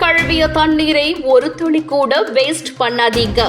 கழுவிய தண்ணீரை ஒரு துளி கூட வேஸ்ட் பண்ணாதீங்க.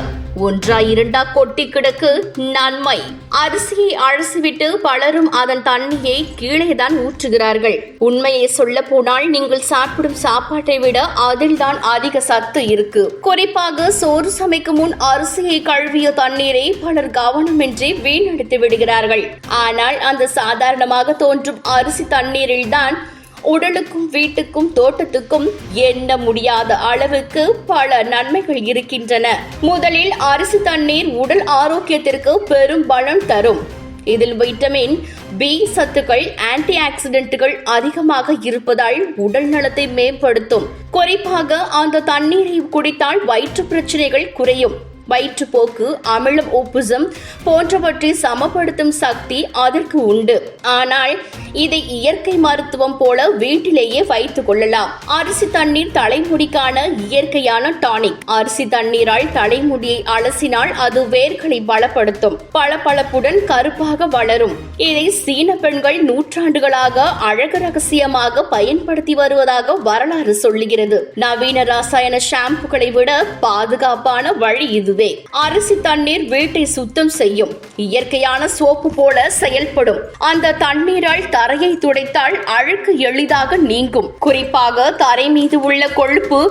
ஒன்றா இரண்டா கொட்டி கிடக்கு நன்மை. அரிசியை அழசிவிட்டு பலரும் அதன் தண்ணியை கீழே தான் ஊற்றுகிறார்கள். உண்மையை சொல்ல போனால் நீங்கள் சாப்பிடும் சாப்பாட்டை விட அதில்தான் அதிக சத்து இருக்கு. குறிப்பாக சோறு சமைக்கும் முன் அரிசியை கழுவிய தண்ணீரை பலர் கவனமின்றி வீணடித்து விடுகிறார்கள். ஆனால் அந்த சாதாரணமாக தோன்றும் அரிசி தண்ணீரில் தான் உடலுக்கும் வீட்டுக்கும் தோட்டத்துக்கும் எண்ண முடியாத அளவுக்கு பல நன்மைகள் இருக்கின்றன. முதலில் அரிசி தண்ணீர் உடல் ஆரோக்கியத்திற்கு பெரும் பலம் தரும். இதில் வைட்டமின் பி சத்துக்கள் ஆன்டி ஆக்சிடென்ட்டுகள் அதிகமாக இருப்பதால் உடல் நலத்தை மேம்படுத்தும். குறிப்பாக அந்த தண்ணீரை குடித்தால் வயிற்று பிரச்சனைகள் குறையும். வயிற்றுப்போக்கு அமிலம் ஒப்புசம் போன்றவற்றை சமப்படுத்தும் சக்தி அதற்கு உண்டு. ஆனால் இதை இயற்கை மருத்துவம் போல வீட்டிலேயே வைத்துக் கொள்ளலாம். அரிசி தண்ணீர் தலைமுடிக்கான இயற்கையான டானிக். அரிசி தண்ணீரால் தலைமுடியை அலசினால் அது வேர்களை பலப்படுத்தும். பளபளப்புடன் கருப்பாக வளரும். இதை சீன பெண்கள் நூற்றாண்டுகளாக அழகு ரகசியமாக பயன்படுத்தி வருவதாக வரலாறு சொல்லுகிறது. நவீன ரசாயன ஷாம்புகளை விட பாதுகாப்பான வழி இது. இதுவே அரிசி தண்ணீர் வீட்டை சுத்தம் செய்யும். இயற்கையான சோப்பு போல செயல்படும். அந்த தண்ணீரால் தரையை துடைத்தால் அழுக்கு எளிதாக நீங்கும். குறிப்பாக தரை மீது உள்ள கொழுப்பு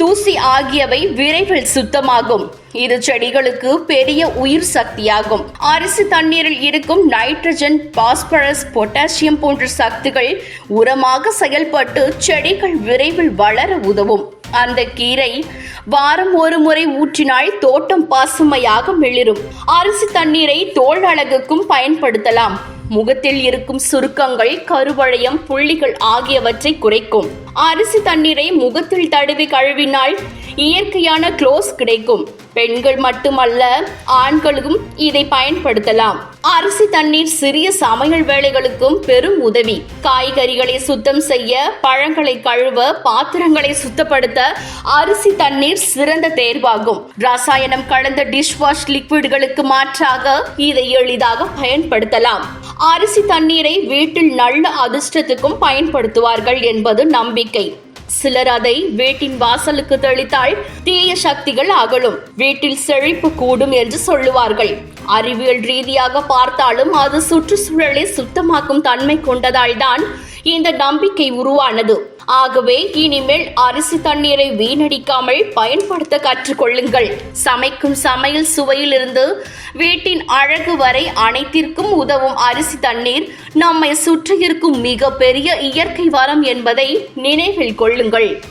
தூசி ஆகியவை விரைவில் சுத்தமாகும். இது செடிகளுக்கு பெரிய உயிர் சக்தியாகும். அரிசி தண்ணீரில் இருக்கும் நைட்ரஜன் பாஸ்பரஸ் பொட்டாசியம் போன்ற சக்திகள் உரமாக செயல்பட்டு செடிகள் விரைவில் வளர உதவும். அந்த கீரை வாரம் ஒரு முறை ஊற்றினால் தோட்டம் பசுமையாக மிளிரும் அரிசி தண்ணீரை தோல் அழகுக்கும் பயன்படுத்தலாம். முகத்தில் இருக்கும் சுருக்கங்கள் கருவளையம் புள்ளிகள் ஆகியவற்றை குறைக்கும். அரிசி தண்ணீரை முகத்தில் தடவி கழுவினால் இயற்கையான க்ளோஸ் கிடைக்கும். பெண்கள் மட்டுமல்ல ஆண்களும் இதை பயன்படுத்தலாம். அரிசி தண்ணீர் சிறிய சமையல் வேலைகளுக்கும் பெரும் உதவி. காய்கறிகளை சுத்தம் செய்ய பழங்களை கழுவ பாத்திரங்களை சுத்தப்படுத்த அரிசி தண்ணீர் சிறந்த தேர்வாகும். ரசாயனம் கலந்த டிஷ் வாஷ் லிக்விட்களுக்கு மாற்றாக இதை எளிதாக பயன்படுத்தலாம். அரிசி தண்ணீரை வீட்டில் நல்ல அதிர்ஷ்டத்துக்கும் பயன்படுத்துவார்கள் என்பது நம்பிக்கை. சிலர் அதை வீட்டின் வாசலுக்கு தெளித்தால் தீய சக்திகள் அகலும். வீட்டில் செழிப்பு கூடும் என்று சொல்லுவார்கள். அறிவியல் ரீதியாக பார்த்தாலும் அது சுற்றுச்சூழலை சுத்தமாக்கும் தன்மை கொண்டதால் தான் இந்த நம்பிக்கை உருவானது. ஆகவே இனிமேல் அரிசி தண்ணீரை வீணடிக்காமல் பயன்படுத்த கற்றுக்கொள்ளுங்கள். சமைக்கும் சமையல் சுவையிலிருந்து வீட்டின் அழகு வரை அனைத்திற்கும் உதவும் அரிசி தண்ணீர் நம்மை சுற்றியிருக்கும் மிகப்பெரிய இயற்கை வரம் என்பதை நினைவில் கொள்ளுங்கள்.